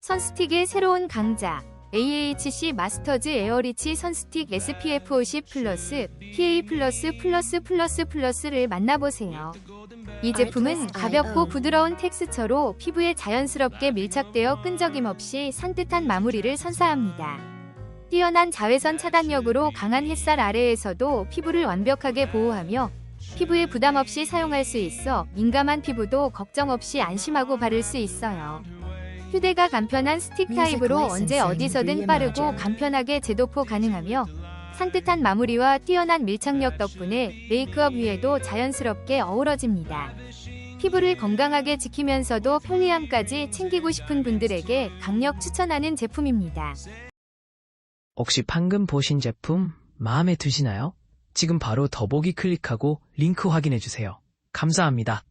선스틱의 새로운 강자 AHC 마스터즈 에어리치 선스틱 SPF 50 플러스 PA 플러스 플러스 플러스 플러스를 만나보세요. 이 제품은 가볍고 부드러운 텍스처로 피부에 자연스럽게 밀착되어 끈적임 없이 산뜻한 마무리를 선사합니다. 뛰어난 자외선 차단력으로 강한 햇살 아래에서도 피부를 완벽하게 보호하며 피부에 부담 없이 사용할 수 있어 민감한 피부도 걱정 없이 안심하고 바를 수 있어요. 휴대가 간편한 스틱 타입으로 언제 어디서든 빠르고 간편하게 재도포 가능하며 산뜻한 마무리와 뛰어난 밀착력 덕분에 메이크업 위에도 자연스럽게 어우러집니다. 피부를 건강하게 지키면서도 편리함까지 챙기고 싶은 분들에게 강력 추천하는 제품입니다. 혹시 방금 보신 제품 마음에 드시나요? 지금 바로 더보기 클릭하고 링크 확인해주세요. 감사합니다.